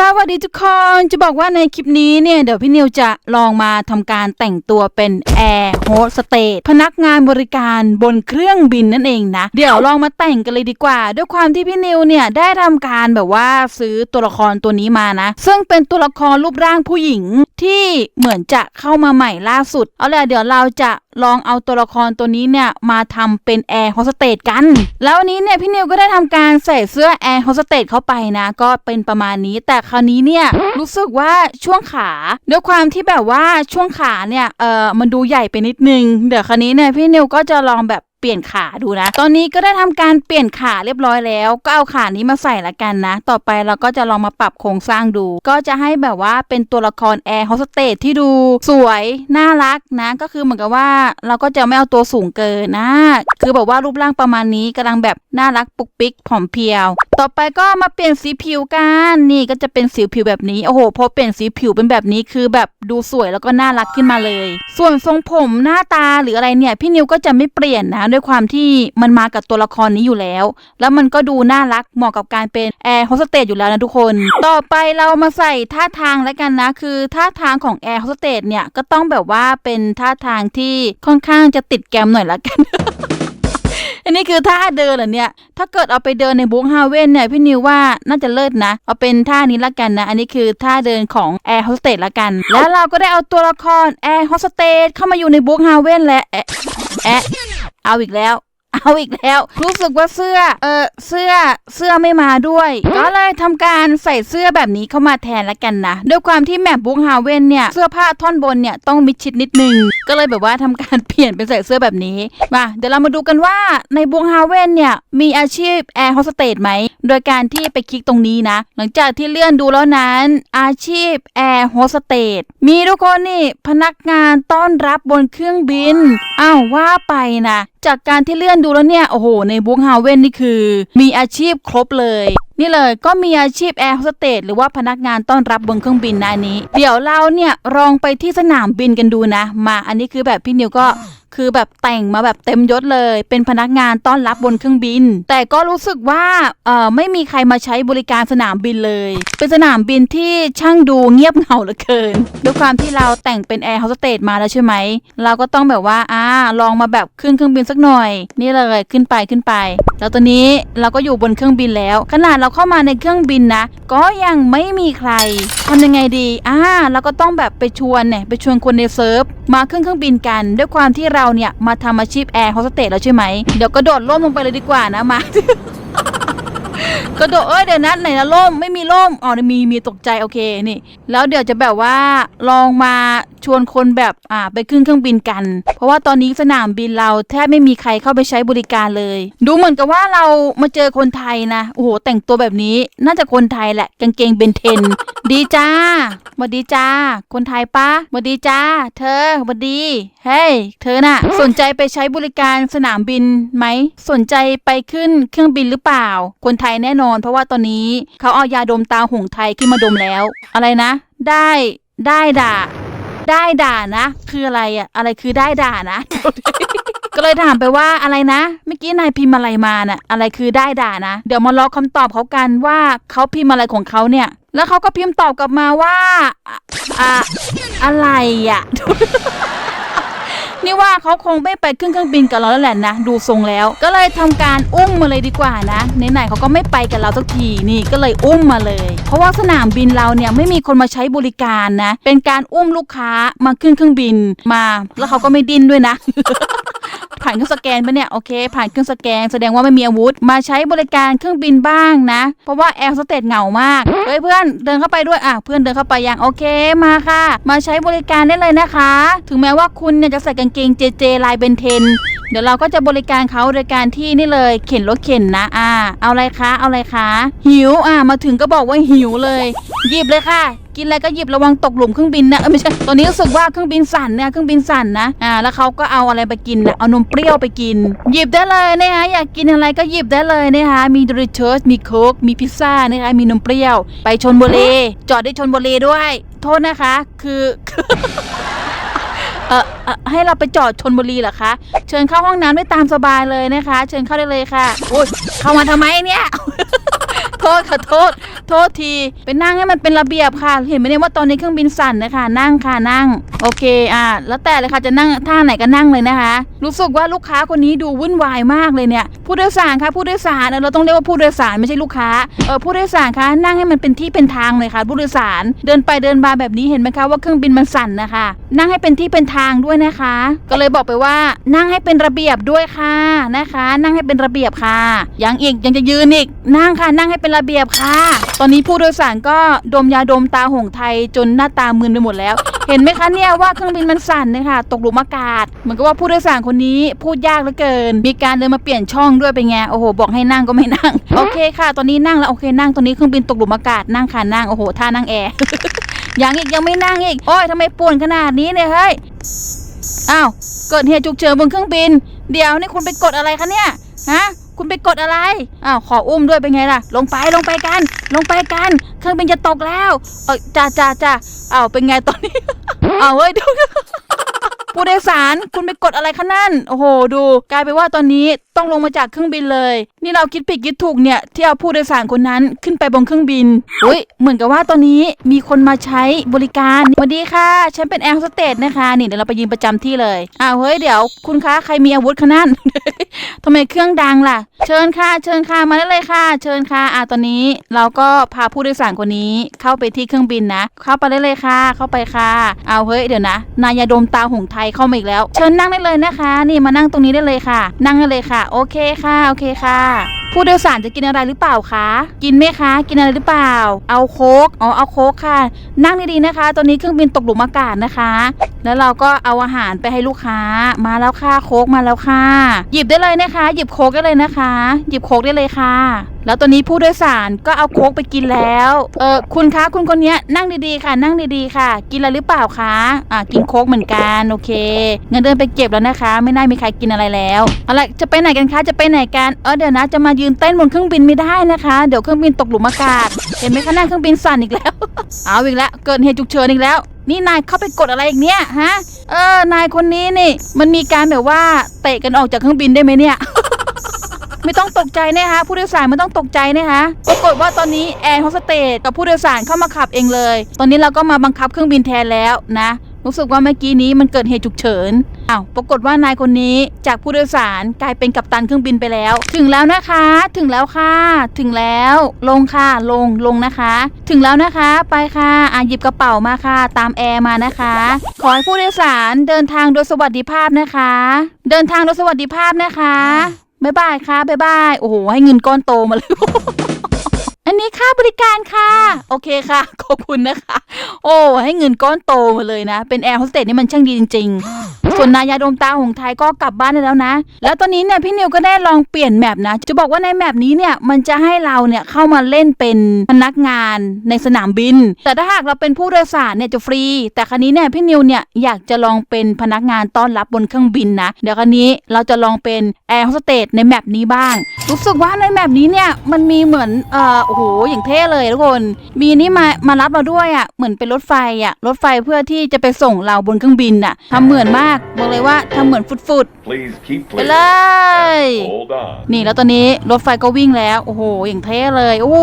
สวัสดีทุกคน จะบอกว่าในคลิปนี้เนี่ย เดี๋ยวพี่นิวจะลองมาทำการแต่งตัวเป็นแอร์โฮสเตสพนักงานบริการบนเครื่องบินนั่นเองนะ เดี๋ยวลองมาแต่งกันเลยดีกว่า ด้วยความที่พี่นิวเนี่ย ได้ทำการแบบว่าซื้อตัวละครตัวนี้มานะ ซึ่งเป็นตัวละครรูปร่างผู้หญิงที่เหมือนจะเข้ามาใหม่ล่าสุด เอาล่ะเดี๋ยวเราจะ ลองเอาตัวละครตัวนี้เนี่ยมาทำเป็นแอร์โฮสเตสกัน แล้ววันนี้เนี่ยพี่นิวก็ได้ทำการใส่เสื้อแอร์โฮสเตสเข้าไปนะก็เป็นประมาณนี้ แต่คราวนี้เนี่ยรู้สึกว่าช่วงขาด้วยความที่แบบว่าช่วงขาเนี่ยเออมันดูใหญ่ไปนิดนึง เดี๋ยวคราวนี้เนี่ยพี่นิวก็จะลองแบบ ปลี่ยนขาดูนะ ตอนนี้ก็ได้ทำการเปลี่ยนขาเรียบร้อยแล้ว ก็เอาขานี้มาใส่ละกันนะ ต่อไปเราก็จะลองมาปรับโครงสร้างดู ก็จะให้แบบว่าเป็นตัวละครแอร์โฮสเตสที่ดูสวย น่ารักนะ ก็คือเหมือนกับว่าเราก็จะไม่เอาตัวสูงเกินนะ คือแบบว่ารูปร่างประมาณนี้กำลังแบบน่ารักปุกปิกผอมเพรียว ต่อไปก็มาเปลี่ยนสีผิวกัน นี่ก็จะเป็นสีผิวแบบนี้ โอ้โห พอเปลี่ยนสีผิวเป็นแบบนี้คือแบบดูสวยแล้วก็น่ารักขึ้นมาเลย ส่วนทรงผมหน้าตาหรืออะไรเนี่ย พี่นิวก็จะไม่เปลี่ยนนะด้ด้วยความที่มันมากับตัวละครนี้อยู่แล้ว แล้วมันก็ดูน่ารักเหมาะกับการเป็นแอร์โฮสเตสอยู่แล้วนะทุกคน ต่อไปเรามาใส่ท่าทางแล้วกันนะ คือท่าทางของแอร์โฮสเตสเนี่ยก็ต้องแบบว่าเป็นท่าทางที่ค่อนข้างจะติดแกมหน่อยละกันอันนี้คือท่าเดินเหรอเนี่ย ถ้าเกิดเอาไปเดินในบุ๊กฮาเว่นเนี่ยพี่นิวว่าน่าจะเลิศนะ เอาเป็นท่านี้ละกันนะ อันนี้คือท่าเดินของแอร์โฮสเตสละกัน แล้วเราก็ได้เอาตัวละครแอร์โฮสเตสเข้ามาอยู่ในบุ๊กฮาเว่นและแอะ เอาอีกแล้ว เอาอีกแล้ว รู้สึกว่าเสื้อ เออเสื้อ เสื้อไม่มาด้วย ก็เลยทำการใส่เสื้อแบบนี้เข้ามาแทนละกันนะด้วยความที่แมปบุ๊กฮาเวนเนี่ย เสื้อผ้าท่อนบนเนี่ยต้องมิดชิดนิดนึง ก็เลยแบบว่าทำการเปลี่ยนเป็นใส่เสื้อแบบนี้ มา เดี๋ยวเรามาดูกันว่าในบุ๊กฮาเวนเนี่ย มีอาชีพแอร์โฮสเตสไหม โดยการที่ไปคลิกตรงนี้นะ หลังจากที่เลื่อนดูแล้วนั้น อาชีพแอร์โฮสเตส มีทุกคนนี่ พนักงานต้อนรับบนเครื่องบิน อ้าวว่าไปนะ จากการที่เลื่อนดูแล้วเนี่ย โอ้โห ในบุ๊กฮาเว่นนี่คือ มีอาชีพครบเลย นี่เลยก็มีอาชีพแอร์โฮสเตสหรือว่าพนักงานต้อนรับบนเครื่องบินนะอันนี้ เดี๋ยวเราเนี่ยลองไปที่สนามบินกันดูนะ มาอันนี้คือแบบพี่นิวก็ คือแบบแต่งมาแบบเต็มยศเลย เป็นพนักงานต้อนรับบนเครื่องบิน แต่ก็รู้สึกว่าเอ่อไม่มีใครมาใช้บริการสนามบินเลย เป็นสนามบินที่ช่างดูเงียบเหงาเหลือเกินด้วยความที่เราแต่งเป็นแอร์โฮสเตสมาแล้วใช่ไหมเราก็ต้องแบบว่าอ่าลองมาแบบขึ้นเครื่องบินสักหน่อย นี่เลยขึ้นไปขึ้นไป แล้วตอนนี้เราก็อยู่บนเครื่องบินแล้ว ขนาดเราเข้ามาในเครื่องบินนะ ก็ยังไม่มีใครทำยังไงดีอ่าเราก็ต้องแบบไปชวนเนี่ยไปชวนคนในเซิร์ฟมาขึ้นเครื่องบินกัน ด้วยความที่เราเนี่ยมาทำอาชีพแอร์โฮสเตสแล้วใช่ไหมเดี๋ยวกระโดดร่มลงไปเลยดีกว่านะมา กระโดดเอ้ยเดี๋ยวนะไหนนะร่มไม่มีร่มอ๋อมีมีตกใจโอเคนี่ แล้วเดี๋ยวจะแบบว่าลองมาชวนคนแบบอ่าไปขึ้นเครื่องบินกัน เพราะว่าตอนนี้สนามบินเราแทบไม่มีใครเข้าไปใช้บริการเลย ดูเหมือนกับว่าเรามาเจอคนไทยนะโอ้โหแต่งตัวแบบนี้น่าจะคนไทยแหละกางเกงเบนเทน ดีจ้าสวัสดีจ้า คนไทยปะสวัสดีจ้า เธอสวัสดีเฮ้ยเธอน่ะ สนใจไปใช้บริการสนามบินไหมสนใจไปขึ้นเครื่องบินหรือเปล่า คนไทยแน่นอน เพราะว่าตอนนี้เขาเอายาดมตาหงไทยขึ้นมาดมแล้ว อะไรนะ ได้ได้ด่า ได้ด่านะ คืออะไรอะอะไรคือได้ด่านะ ก็เลยถามไปว่าอะไรนะเมื่อกี้นายพิมพ์อะไรมาน่ะ อะไรคือได้ด่านะ เดี๋ยวมารอคำตอบเขากันว่าเขาพิมพ์อะไรของเขาเนี่ย แล้วเขาก็พิมพ์ตอบกลับมาว่าอะอะอะไรอะ นี่ว่าเขาคงไม่ไปขึ้นเครื่องบินกับเราแล้วแหละนะ ดูทรงแล้ว ก็เลยทำการอุ้มมาเลยดีกว่านะไหนๆเขาก็ไม่ไปกับเราสักทีนี่ก็เลยอุ้มมาเลย เพราะว่าสนามบินเราเนี่ยไม่มีคนมาใช้บริการนะ เป็นการอุ้มลูกค้ามาขึ้นเครื่องบินมา แล้วเขาก็ไม่ดิ้นด้วยนะ ผ่านเครื่องสแกนปะเนี่ยโอเค ผ่านเครื่องสแกน แสดงว่าไม่มีอาวุธ มาใช้บริการเครื่องบินบ้างนะ เพราะว่าแอร์สเตทเหงามากเฮ้ยเพื่อนเดินเข้าไปด้วยอะเพื่อนเดินเข้าไปยังโอเคมาค่ะ มาใช้บริการได้เลยนะคะ ถึงแม้ว่าคุณเนี่ยจะใส่กางเกงเจเจลายเบนเทนเดี๋ยวเราก็จะบริการเขาโดยการที่นี่เลยเข็นรถเข็นนะอ่า เอาอะไรคะ เอาอะไรคะ หิวอ่ามาถึงก็บอกว่าหิวเลยหยิบเลยค่ะ กินอะไรก็หยิบระวังตกหลุมเครื่องบินนะเออไม่ใช่ตอนนี้รู้สึกว่าเครื่องบินสั่นเนี่ยเครื่องบินสั่นนะอ่าแล้วเขาก็เอาอะไรไปกินนะเอานมเปรี้ยวไปกิน หยิบได้เลยนะคะอยากกินอะไรก็หยิบได้เลยนะคะมีดริเชอร์มีโค้กมีพิซซ่านะคะมีนมเปรี้ยว ไปชนบุรีจอดได้ชนบุรีด้วย โทษนะคะ คือเอ่อให้เราไปจอดชนบุรีเหรอคะ เชิญเข้าห้องน้ำได้ตามสบายเลยนะคะ เชิญเข้าได้เลยค่ะโอ้ยเข้ามาทำไมเนี่ย ษขอโทษ โทษทีไปนั่งให้มันเป็นระเบียบค่ะ เห็นไหมเนี่ยว่าตอนนี้เครื่องบินสั่นนะคะ นั่งค่ะนั่ง โอเคอ่าแล้วแต่เลยค่ะจะนั่งท่าไหนก็นั่งเลยนะคะ รู้สึกว่าลูกค้าคนนี้ดูวุ่นวายมากเลยเนี่ย ผู้โดยสารค่ะผู้โดยสารเออเราต้องเรียกว่าผู้โดยสารไม่ใช่ลูกค้าเออผู้โดยสารคะนั่งให้มันเป็นที่เป็นทางเลยค่ะ ผู้โดยสารเดินไปเดินมาแบบนี้เห็นไหมคะว่าเครื่องบินมันสั่นนะคะ นั่งให้เป็นที่เป็นทางด้วยนะคะ ก็เลยบอกไปว่านั่งให้เป็นระเบียบด้วยค่ะนะคะ นั่งให้เป็นระเบียบค่ะยังอีกยังจะยืนอีกนั่งค่ะนั่งให้เป็นระเบียบค่ะ ตอนนี้ผู้โดยสารก็ดมยาดมตาหงไทยจนหน้าตามึนไปหมดแล้ว เห็นไหมคะเนี่ยว่าเครื่องบินมันสั่นเลยค่ะ ตกหลุมอากาศ เหมือนกับว่าผู้โดยสารคนนี้พูดยากเหลือเกิน มีการเดินมาเปลี่ยนช่องด้วยเป็นไง โอ้โห บอกให้นั่งก็ไม่นั่ง โอเคค่ะ ตอนนี้นั่งแล้วโอเคนั่ง ตอนนี้เครื่องบินตกหลุมอากาศนั่งค่ะนั่ง โอ้โห ท่านั่งแอร์ ยังอีกยังไม่นั่งอีก โอ้ยทำไมป่วนขนาดนี้เนี่ยเฮ้ย อ้าว เกิดเหตุฉุกเฉินบนเครื่องบิน เดี๋ยวนี่คุณไปกดอะไรคะเนี่ย ฮะ คุณไปกดอะไร อ้าวขออุ้มด้วยเป็นไงล่ะ ลงไปลงไปกัน ลงไปกัน เครื่องบินจะตกแล้ว เออจ้าจ้าจ้าอ้าวเป็นไงตอนนี้ อ้าวเฮ้ยดูผู้โดยสารคุณไปกดอะไรคะนั่น โอ้โห ดู กลายเป็นว่าตอนนี้ต้องลงมาจากเครื่องบินเลย นี่เราคิดผิดคิดถูกเนี่ยที่เอาผู้โดยสารคนนั้นขึ้นไปบนเครื่องบินอุ้ยเหมือนกับว่าตอนนี้มีคนมาใช้บริการสวัสดีค่ะฉันเป็นแอร์โฮสเตสนะคะนี่เดี๋ยวเราไปยืนประจำที่เลยอ้าวเฮ้ยเดี๋ยวคุณคะใครมีอาวุธคะนั่นทำไมเครื่องดังล่ะ เชิญค่ะ เชิญค่ะ มาได้เลยค่ะ เชิญค่ะ อ่าตอนนี้เราก็พาผู้โดยสารคนนี้เข้าไปที่เครื่องบินนะ เข้าไปได้เลยค่ะ เข้าไปค่ะ เอาเฮ้ยเดี๋ยวนะ นายาดมตาหงไทยเข้ามาอีกแล้ว เชิญนั่งได้เลยนะคะ นี่มานั่งตรงนี้ได้เลยค่ะ นั่งได้เลยค่ะ โอเคค่ะ โอเคค่ะ ผู้โดยสารจะกินอะไรหรือเปล่าคะ กินไหมคะ กินอะไรหรือเปล่า เอาโค้ก อ๋อ เอาโค้กค่ะ นั่งดีๆนะคะ ตอนนี้เครื่องบินตกหลุมอากาศนะคะ แล้วเราก็เอาอาหารไปให้ลูกค้า มาแล้วค่ะ โค้กมาแล้วค่ะ หยิบได้เลยนะคะ หยิบโค้กได้เลยนะคะ หยิบโค้กได้เลยค่ะ แล้วตอนนี้ผู้โดยสารก็เอาโค้กไปกินแล้ว เออคุณคะคุณคนนี้นั่งดีๆค่ะ นั่งดีๆค่ะ กินอะไรหรือเปล่าคะอ่ากินโค้กเหมือนกันโอเคเงั้นเดินไปเก็บแล้วนะคะ ไม่น่ามีใครกินอะไรแล้วเอาล่ะจะไปไหนกันคะจะไปไหนกันเออเดี๋ยวนะจะมายืนเต้นบนเครื่องบินไม่ได้นะคะ เดี๋ยวเครื่องบินตกหลุมอากาศ เห็นไหมคะนั่งเครื่องบินสั่นอีกแล้ว เอาอีกแล้วเกิดเหตุฉุกเฉินอีกแล้วนี่นายเข้าไปกดอะไรอีกเนี่ยฮะ เออนายคนนี้นี่ มันมีการแบบว่าเตะกันออกจากเครื่องบินได้ไหมเนี่ย ไม่ต้องตกใจนะคะผู้โดยสารไม่ต้องตกใจนะคะปรากฏว่าตอนนี้แอร์โฮสเตสกับผู้โดยสารเข้ามาขับเองเลย ตอนนี้เราก็มาบังคับเครื่องบินแทนแล้วนะรู้สึกว่าเมื่อกี้นี้มันเกิดเหตุฉุกเฉินอ้าวปรากฏว่านายคนนี้จากผู้โดยสารกลายเป็นกัปตันเครื่องบินไปแล้ว ถึงแล้วนะคะ ถึงแล้วค่ะ ถึงแล้ว ลงค่ะ ลง ลงนะคะ ถึงแล้วนะคะ ไปค่ะ อะหยิบกระเป๋ามาค่ะ ตามแอร์มานะคะ ขอให้ผู้โดยสารเดินทางโดยสวัสดิภาพนะคะ เดินทางโดยสวัสดิภาพนะคะ บ๊ายบายค่ะบ๊ายบาย โอ้โห ให้เงินก้อนโตมาเลย มีค่าบริการค่ะ โอเคค่ะ ขอบคุณนะคะ โอ้ให้เงินก้อนโตมาเลยนะ เป็นแอร์โฮสเตสนี่มันช่างดีจริง ๆ ส่วนนายาดมตาหงไทยก็กลับบ้านได้แล้วนะ แล้วตอนนี้เนี่ยพี่นิวก็ได้ลองเปลี่ยนแมปนะ จะบอกว่าในแมปนี้เนี่ยมันจะให้เราเนี่ยเข้ามาเล่นเป็นพนักงานในสนามบิน แต่ถ้าหากเราเป็นผู้โดยสารเนี่ยจะฟรี แต่ครั้นี้เนี่ยพี่นิวเนี่ยอยากจะลองเป็นพนักงานต้อนรับบนเครื่องบินนะ เดี๋ยวครั้นี้เราจะลองเป็นแอร์โฮสเตสในแมปนี้บ้าง รู้สึกว่าในแมปนี้เนี่ยมันมีเหมือนเอ่อโอ้โหอย่างเท่เลยทุกคน มีนี่มามารับเราด้วยอะเหมือนเป็นรถไฟอะรถไฟเพื่อที่จะไปส่งเราบนเครื่องบินอะทำเหมือนมากบอกเลยว่าทำเหมือนฟุด Please keep ๆไป clear. เลย Hold on. นี่แล้วตอนนี้รถไฟก็วิ่งแล้วโอ้โหอย่างเท่เลยโอ้โห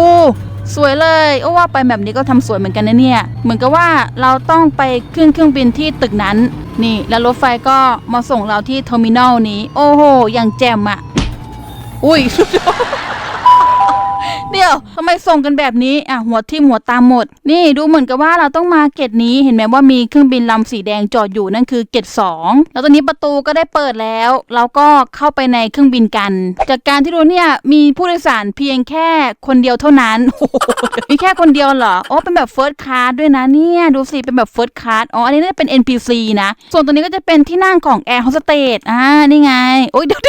สวยเลยโอ้ว่าไปแบบนี้ก็ทำสวยเหมือนกันนะเนี่ย เหมือนกับว่าเราต้องไปขึ้นเครื่องบินที่ตึกนั้น นี่ แล้วรถไฟก็มาส่งเราที่เทอร์มินอลนี้ โอ้โห อย่างแจ่มอะอุ้ยเดี๋ ยวทำไมส่งกันแบบนี้อะหัวทิ่มหัวตามหมด นี่ดูเหมือนกับว่าเราต้องมาเกตนี้เห็นไหมว่ามีเครื่องบินลำสีแดงจอดอยู่นั่นคือเกตสองแล้วตอนนี้ประตูก็ได้เปิดแล้ว เราก็เข้าไปในเครื่องบินกัน จากการที่ดูเนี่ยมีผู้โดยสารเพียงแค่คนเดียวเท่านั้นมีแค่คนเดียวเหรออ๋อเป็นแบบเฟิร์สคลาสด้วยนะเนี่ย ดูสิ เป็นแบบเฟิร์สคลาสอ๋อ อันนี้น่าจะเป็น NPC นะ ส่วนตัวนี้ก็จะเป็นที่นั่งของแอร์โฮสเตสอ่า นี่ไง โอ้ยเดี๋ยว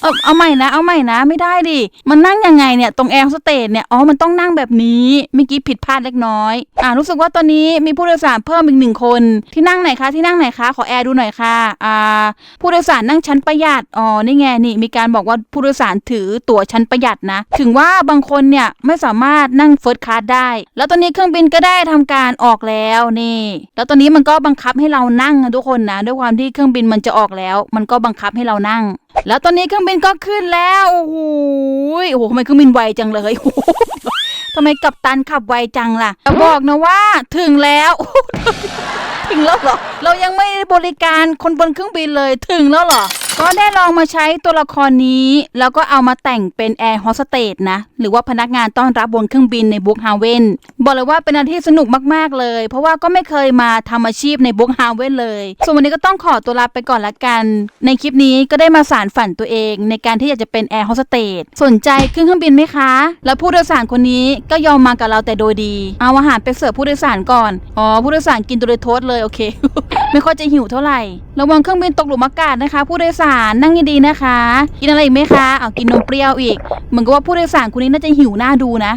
เดี๋ยวเอาเอาใหม่นะ เอาใหม่นะ ไม่ได้ดิ มันนั่งยังไงเนี่ยตรงแอร์สเตสเนี่ย อ๋อ มันต้องนั่งแบบนี้ เมื่อกี้ผิดพลาดเล็กน้อย อ่ารู้สึกว่าตอนนี้มีผู้โดยสารเพิ่มอีกหนึ่งคน ที่นั่งไหนคะ ที่นั่งไหนคะ ขอแอร์ดูหน่อยค่ะ อ่า ผู้โดยสารนั่งชั้นประหยัด อ๋อ นี่ไงนี่ มีการบอกว่าผู้โดยสารถือตั๋วชั้นประหยัดนะ ถึงว่าบางคนเนี่ยไม่สามารถนั่งเฟิร์สคลาสได้ แล้วตอนนี้เครื่องบินก็ได้ทำการออกแล้วนี่ แล้วตอนนี้มันก็บังคับให้เรานั่งนะทุกคนนะ ด้วยความที่เครื่องบินมันจะออกแล้ว มันก็บังคับให้เรานั่งแล้วตอนนี้เครื่องบินก็ขึ้นแล้ว โอ้โหโอ้โหทำไมเครื่องบินไวจังเลยโอ้โหทำไมกัปตันขับไวจังล่ะจะบอกนะว่าถึงแล้วถึงแล้วเหรอ เรายังไม่บริการคนบนเครื่องบินเลยถึงแล้วเหรอ ก็ได้ลองมาใช้ตัวละครนี้ แล้วก็เอามาแต่งเป็นแอร์โฮสเตสนะ หรือว่าพนักงานต้อนรับบนเครื่องบินในบุ๊กฮาเวนบอกเลยว่าเป็นอะไรที่สนุกมากๆเลย เพราะว่าก็ไม่เคยมาทำอาชีพในบุ๊กฮาเวนเลย ส่วนวันนี้ก็ต้องขอตัวลาไปก่อนละกัน ในคลิปนี้ก็ได้มาสารฝันตัวเองในการที่อยากจะเป็นแอร์โฮสเตสสนใจขึ้นเครื่องบินไหมคะ แล้วผู้โดยสารคนนี้ก็ยอมมากับเราแต่โดยดี เอาอาหารไปเสิร์ฟผู้โดยสารก่อน อ๋อผู้โดยสารกินตัวเลยโทษเลยโอเคไม่ค่อยจะหิวเท่าไหร่ ระวังเครื่องบินตกหลุมอากาศนะคะ ผู้โดยสารนั่งดีๆนะคะ กินอะไรอีกไหมคะเอากินนมเปรี้ยวอีก เหมือนกับว่าผู้โดยสารคนนี้น่าจะหิวหน้าดูนะ